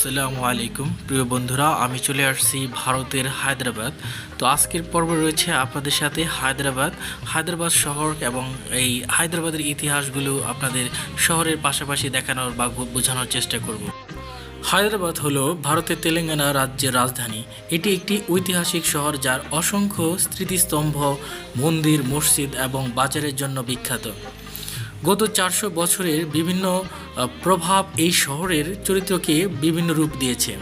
আসসালামু আলাইকুম। প্রিয় বন্ধুরা, আমি চলে আসছি ভারতের হায়দ্রাবাদ। তো আজকের পর্ব রয়েছে আপনাদের সাথে হায়দ্রাবাদ হায়দ্রাবাদ শহর এবং এই হায়দ্রাবাদের ইতিহাসগুলো আপনাদের শহরের পাশাপাশি দেখানোর বা বোঝানোর চেষ্টা করব। হায়দ্রাবাদ হলো ভারতের তেলেঙ্গানা রাজ্যের রাজধানী। এটি একটি ঐতিহাসিক শহর যার অসংখ্য স্মৃতিস্তম্ভ, মন্দির, মসজিদ এবং বাজারের জন্য বিখ্যাত। গত চারশো বছরের বিভিন্ন প্রভাব এই শহরের চরিত্রকে বিভিন্ন রূপ দিয়েছে।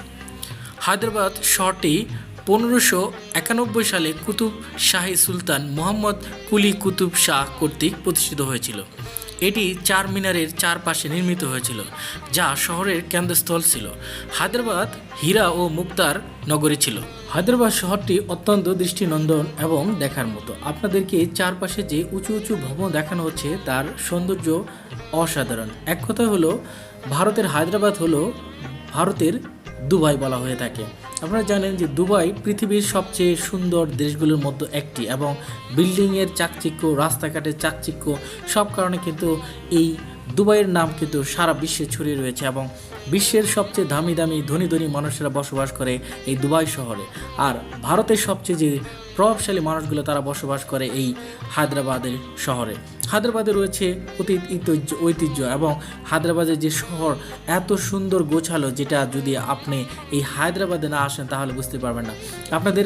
হায়দ্রাবাদ শহরটি পনেরোশো একানব্বই সালে কুতুব শাহী সুলতান মোহাম্মদ কুলি কুতুব শাহ কর্তৃক প্রতিষ্ঠিত হয়েছিল। এটি চার মিনারের চারপাশে নির্মিত হয়েছিল, যা শহরের কেন্দ্রস্থল ছিল। হায়দ্রাবাদ হীরা ও মুক্তার নগরী ছিল। হায়দ্রাবাদ শহরটি অত্যন্ত দৃষ্টিনন্দন এবং দেখার মতো। আপনাদেরকে চারপাশে যে উঁচু উঁচু ভবন দেখানো হচ্ছে, তার সৌন্দর্য অসাধারণ। এক কথা হলো, ভারতের হায়দ্রাবাদ হলো ভারতের দুবাই বলা হয়ে থাকে। আপনারা জানেন যে দুবাই পৃথিবীর সবচেয়ে সুন্দর দেশগুলোর মধ্যে একটি এবং বিল্ডিংয়ের চাকচিক্য, রাস্তাঘাটের চাকচিক্য, সব কারণে কিন্তু এই দুবাইয়ের নাম কিন্তু সারা বিশ্বে ছড়িয়ে রয়েছে এবং বিশ্বের সবচেয়ে দামি দামি ধনী ধনী মানুষেরা বসবাস করে এই দুবাই শহরে। আর ভারতের সবচেয়ে যে প্রভাবশালী মানুষগুলো তারা বসবাস করে এই হায়দ্রাবাদের শহরে। হায়দ্রাবাদে রয়েছে অতীত ঐতিহ্য ঐতিহ্য এবং হায়দ্রাবাদের যে শহর এত সুন্দর গোছালো যেটা যদি আপনি এই হায়দ্রাবাদে না আসেন তাহলে বুঝতে পারবেন না। আপনাদের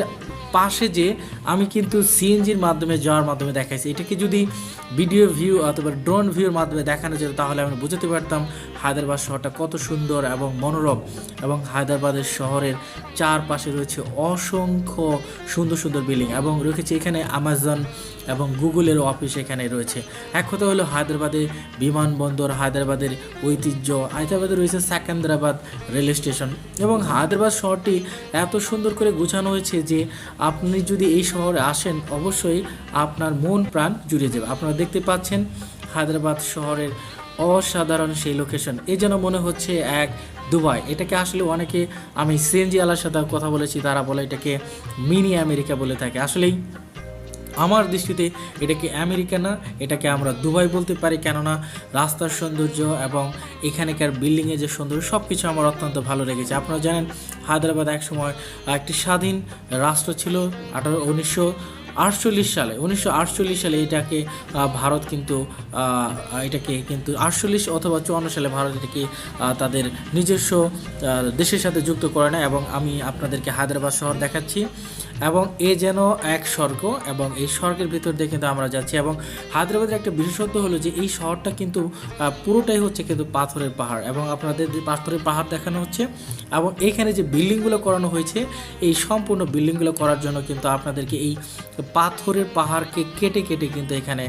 পাশে যে আমি কিন্তু সিএনজির মাধ্যমে, যাওয়ার মাধ্যমে দেখাইছি। এটাকে যদি ভিডিও ভিউ অথবা ড্রোন ভিউর মাধ্যমে দেখানো যেত, তাহলে আমি বুঝতে পারতাম হায়দ্রাবাদ শহরটা কত সুন্দর এবং মনোরম এবং হায়দ্রাবাদের শহরের চারপাশে রয়েছে অসংখ্য সুন্দর সুন্দর বিল্ডিং এবং রেখেছে এখানে আমাজন এবং গুগলের অফিস এখানে রয়েছে। এক কথা হলো হায়দ্রাবাদে বিমানবন্দর, হায়দ্রাবাদের ঐতিহ্য, হায়দ্রাবাদে রয়েছে সেকেন্দ্রাবাদ রেল স্টেশন এবং হায়দ্রাবাদ শহরটি এত সুন্দর করে গোছানো হয়েছে যে আপনি যদি এই শহরে আসেন অবশ্যই আপনার মন প্রাণ জুড়ে যাবে। আপনারা দেখতে পাচ্ছেন হায়দ্রাবাদ শহরের অসাধারণ সেই লোকেশন এই যেন মনে হচ্ছে এক দুবাই। এটাকে আসলে অনেকে, আমি সিএনজি আলার সাথে কথা বলেছি, তারা বলে এটাকে মিনি আমেরিকা বলে থাকে। আসলেই আমার দৃষ্টিতে এটাকে আমেরিকা না, এটাকে আমরা দুবাই বলতে পারি। কেননা রাস্তার সৌন্দর্য এবং এখানকার বিল্ডিংয়ের যে সৌন্দর্য সব কিছু আমার অত্যন্ত ভালো লেগেছে। আপনারা জানেন, হায়দ্রাবাদ একসময় একটি স্বাধীন রাষ্ট্র ছিল, আঠারো, উনিশশো আটচল্লিশ সালে, উনিশশো আটচল্লিশ সালে এটাকে ভারত কিন্তু এটাকে কিন্তু আটচল্লিশ অথবা চুয়ান্ন সালে ভারত এটাকে তাদের নিজস্ব দেশের সাথে যুক্ত করে না এবং আমি আপনাদেরকে হায়দ্রাবাদ শহর দেখাচ্ছি। এবং এ যেন এক স্বর্গ এবং এই স্বর্গের ভিতর দিয়ে কিন্তু আমরা যাচ্ছি এবং হায়দ্রাবাদের একটা বিশেষত্ব হলো যে এই শহরটা কিন্তু পুরোটাই হচ্ছে কিন্তু পাথরের পাহাড় এবং আপনাদের পাথরের পাহাড় দেখানো হচ্ছে এবং এখানে যে বিল্ডিংগুলো করানো হয়েছে, এই সম্পূর্ণ বিল্ডিংগুলো করার জন্য কিন্তু আপনাদেরকে এই পাথরের পাহাড়কে কেটে কেটে কিন্তু এখানে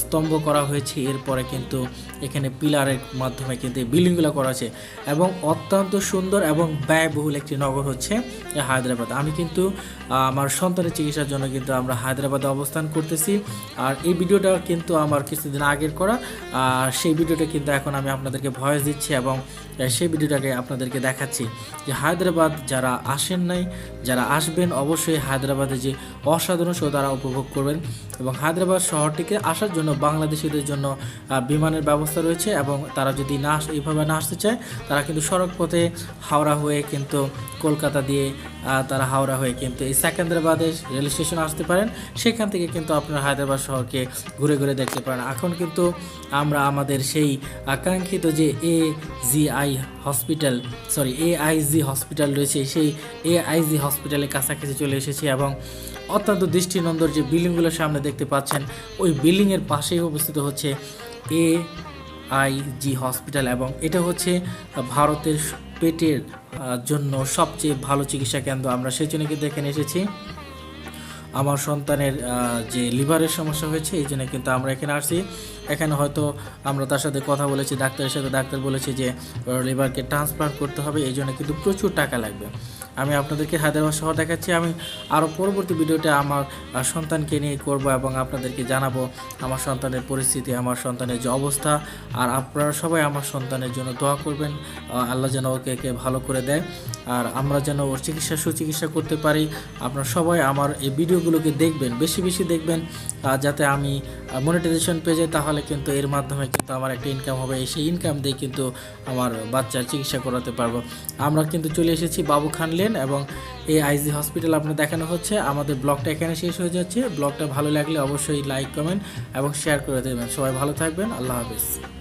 স্তম্ভ করা হয়েছে। এরপরে কিন্তু এখানে পিলারের মাধ্যমে কিন্তু এই বিল্ডিংগুলো করা আছে এবং অত্যন্ত সুন্দর এবং ব্যয়বহুল একটি নগর হচ্ছে হায়দ্রাবাদ। আমি কিন্তু আমার সন্তানের চিকিৎসার জন্য কিন্তু আমরা হায়দ্রাবাদে অবস্থান করতেছি। আর এই ভিডিওটা কিন্তু আমার কিছুদিন আগের করা। আর সেই ভিডিওটা কিন্তু এখন আমি আপনাদেরকে ভয়েস দিচ্ছি এবং সেই ভিডিওটাকে আপনাদেরকে দেখাচ্ছি যে হায়দ্রাবাদ যারা আসেন নাই, যারা আসবেন, অবশ্যই হায়দ্রাবাদে যে অসাধারণ শো তারা উপভোগ করবেন এবং হায়দ্রাবাদ শহরটিকে আসার জন্য বাংলাদেশিদের জন্য বিমানের ব্যবস্থা রয়েছে এবং তারা যদি না এইভাবে না আসতে চায়, তারা কিন্তু সড়ক পথে হাওড়া হয়ে কিন্তু কলকাতা দিয়ে তারা হাওড়া হয়ে কিন্তু এই সেকেন্দ্রাবাদে রেল স্টেশন আসতে পারেন। সেখান থেকে কিন্তু আপনারা হায়দ্রাবাদ শহরকে ঘুরে ঘুরে দেখতে পারেন। এখন কিন্তু আমরা আমাদের সেই আকাঙ্ক্ষিত যে A G I hospital, sorry, A I G hospital রয়েছে, সেই এ আই জি হসপিটালের কাছাকাছি চলে এসেছি এবং অত্যন্ত দৃষ্টিনন্দর যে বিল্ডিংগুলোর সামনে দেখতে পাচ্ছেন, ওই বিল্ডিংয়ের পাশেই অবস্থিত হচ্ছে এ আই জি হসপিটাল এবং এটা হচ্ছে ভারতের পেটের জন্য সবচেয়ে ভালো চিকিৎসা কেন্দ্র। আমরা সেই জন্য কিন্তু এখানে এসেছি। আমার সন্তানের যে লিভারের সমস্যা হয়েছে, এই জন্য কিন্তু আমরা এখানে আসছি। এখানে হয়তো আমরা তার সাথে কথা বলেছি, ডাক্তারের সাথে ডাক্তার বলেছে যে লিভারকে ট্রান্সপ্লান্ট করতে হবে, এই জন্য কিন্তু প্রচুর টাকা লাগবে। আমি আপনাদেরকে হায়দ্রাবাদ শহর দেখাচ্ছি। আমি আরও পরবর্তী ভিডিওটা আমার সন্তানকে নিয়ে করব এবং আপনাদেরকে জানাব আমার সন্তানের পরিস্থিতি, আমার সন্তানের যে অবস্থা। আর আপনারা সবাই আমার সন্তানের জন্য দোয়া করবেন। আল্লাহ যেন ওকে একে ভালো করে দেয়। আর আমরা যেন ওর চিকিৎসা, সুচিকিৎসা করতে পারি। আপনারা সবাই আমার এই ভিডিওগুলোকে দেখবেন, বেশি বেশি দেখবেন। যাতে আমি মনিটাইজেশন পেয়ে যাই, তাহলে কিন্তু এর মাধ্যমে কিন্তু আমার একটা ইনকাম হবে। সেই ইনকাম দিয়ে কিন্তু আমার বাচ্চার চিকিৎসা করাতে পারব। আমরা কিন্তু চলে এসেছি বাবু খান লেন এবং এই আইজি হসপিটাল আপনার দেখানো হচ্ছে। আমাদের ব্লগটা এখানে শেষ হয়ে যাচ্ছে। ব্লগটা ভালো লাগলে অবশ্যই লাইক, কমেন্ট এবং শেয়ার করে দেবেন। সবাই ভালো থাকবেন। আল্লাহ হাফিজ।